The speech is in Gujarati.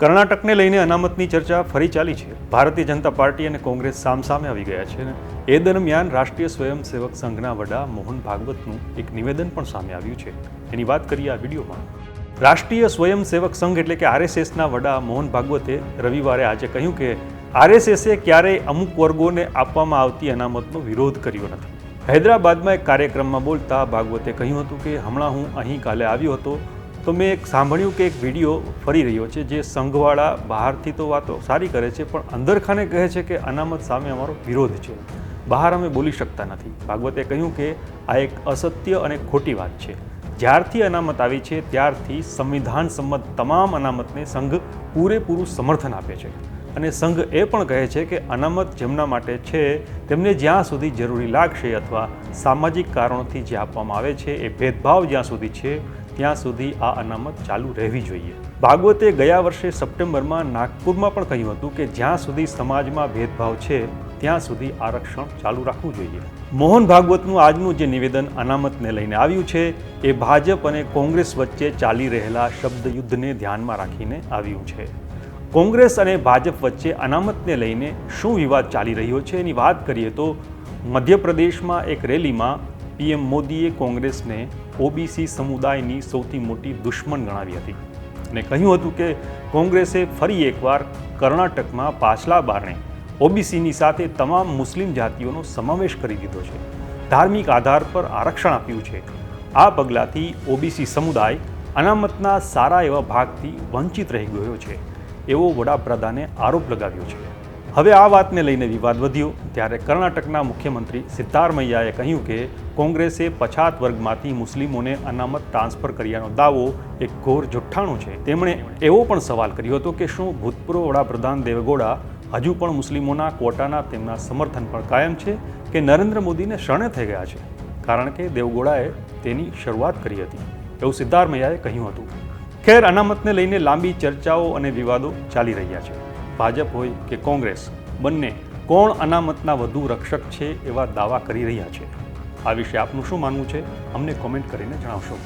કર્ણાટકને લઈને અનામતની ચર્ચા ફરી ચાલી છે. ભારતીય જનતા પાર્ટી અને કોંગ્રેસ સામસામે આવી ગયા છે એ દરમિયાન રાષ્ટ્રીય સ્વયંસેવક સંઘના વડા મોહન ભાગવતનું એક નિવેદન પણ સામે આવ્યું છે. એની વાત કરીએ આ વિડીયોમાં. રાષ્ટ્રીય સ્વયંસેવક સંઘ એટલે કે આરએસએસના વડા મોહન ભાગવતે રવિવારે આજે કહ્યું કે આરએસએસે ક્યારેય અમુક વર્ગોને આપવામાં આવતી અનામતનો વિરોધ કર્યો નથી. હૈદરાબાદમાં એક કાર્યક્રમમાં બોલતા ભાગવતે કહ્યું હતું કે, હમણાં હું અહીં કાલે આવ્યો હતો તો મેં એક સાંભળ્યું કે એક વીડિયો ફરી રહ્યો છે જે સંઘવાળા બહારથી તો વાતો સારી કરે છે, પણ અંદરખાને કહે છે કે અનામત સામે અમારો વિરોધ છે. બહાર અમે બોલી શકતા નથી. ભાગવતે કહ્યું કે આ એક અસત્ય અને ખોટી વાત છે. જ્યારથી અનામત આવી છે, ત્યારથી સંવિધાન સંમત તમામ અનામતને સંઘ પૂરેપૂરું સમર્થન આપે છે. અને સંઘ એ પણ કહે છે કે અનામત જેમના માટે છે, તેમને જ્યાં સુધી જરૂરી લાગશે અથવા સામાજિક કારણોથી જે આપવામાં આવે છે, એ ભેદભાવ જ્યાં સુધી છે ત્યાં સુધી આ અનામત ચાલુ રહેવી જોઈએ. ભાગવતે ગયા વર્ષે સપ્ટેમ્બરમાં નાગપુરમાં પણ કહ્યું હતું કે જ્યાં સુધી સમાજમાં ભેદભાવ છે, ત્યાં સુધી આરક્ષણ ચાલુ રાખવું જોઈએ. મોહન ભાગવતનું આજનું જે નિવેદન અનામતને લઈને આવ્યું છે, એ ભાજપ અને કોંગ્રેસ વચ્ચે ચાલી રહેલા શબ્દયુદ્ધને ધ્યાનમાં રાખીને આવ્યું છે. કોંગ્રેસ અને ભાજપ વચ્ચે અનામતને લઈને શું વિવાદ ચાલી રહ્યો છે એની વાત કરીએ તો મધ્યપ્રદેશમાં એક રેલીમાં પીએમ મોદીએ કોંગ્રેસને ઓબીસી સમુદાયની સૌથી મોટી દુશ્મન ગણાવી હતી. અને કહ્યું હતું કે કોંગ્રેસે ફરી એકવાર કર્ણાટકમાં પાછલા બારણે ઓબીસીની સાથે તમામ મુસ્લિમ જાતિઓનો સમાવેશ કરી દીધો છે. ધાર્મિક આધાર પર આરક્ષણ આપ્યું છે. આ પગલાંથી ઓબીસી સમુદાય અનામતના સારા એવા ભાગથી વંચિત રહી ગયો છે. એવો વડાપ્રધાને આરોપ લગાવ્યો છે. હવે આ વાતને લઈને વિવાદ વધ્યો. ત્યારે કર્ણાટકના મુખ્યમંત્રી સિદ્ધારમૈયાએ કહ્યું કે કોંગ્રેસે પછાત વર્ગમાંથી મુસ્લિમોને અનામત ટ્રાન્સફર કર્યાનો દાવો એક ઘોર જુઠ્ઠાણું છે. તેમણે એવો પણ સવાલ કર્યો હતો કે શું ભૂતપૂર્વ વડાપ્રધાન દેવેગૌડા હજુ પણ મુસ્લિમોના કોટાના તેમના સમર્થન પર કાયમ છે કે નરેન્દ્ર મોદીને શરણે થઈ ગયા છે? કારણ કે દેવગોડાએ તેની શરૂઆત કરી હતી. એવું સિદ્ધારમૈયાએ કહ્યું હતું. ખેર અનામતને લઈને લાંબી ચર્ચાઓ અને વિવાદો ચાલી રહ્યા છે. ભાજપ હોય કે કોંગ્રેસ, બંને કોણ અનામતના વધુ રક્ષક છે એવા દાવા કરી રહ્યા છે. આ વિશે આપનું શું માનવું છે? અમને કોમેન્ટ કરીને જણાવશો.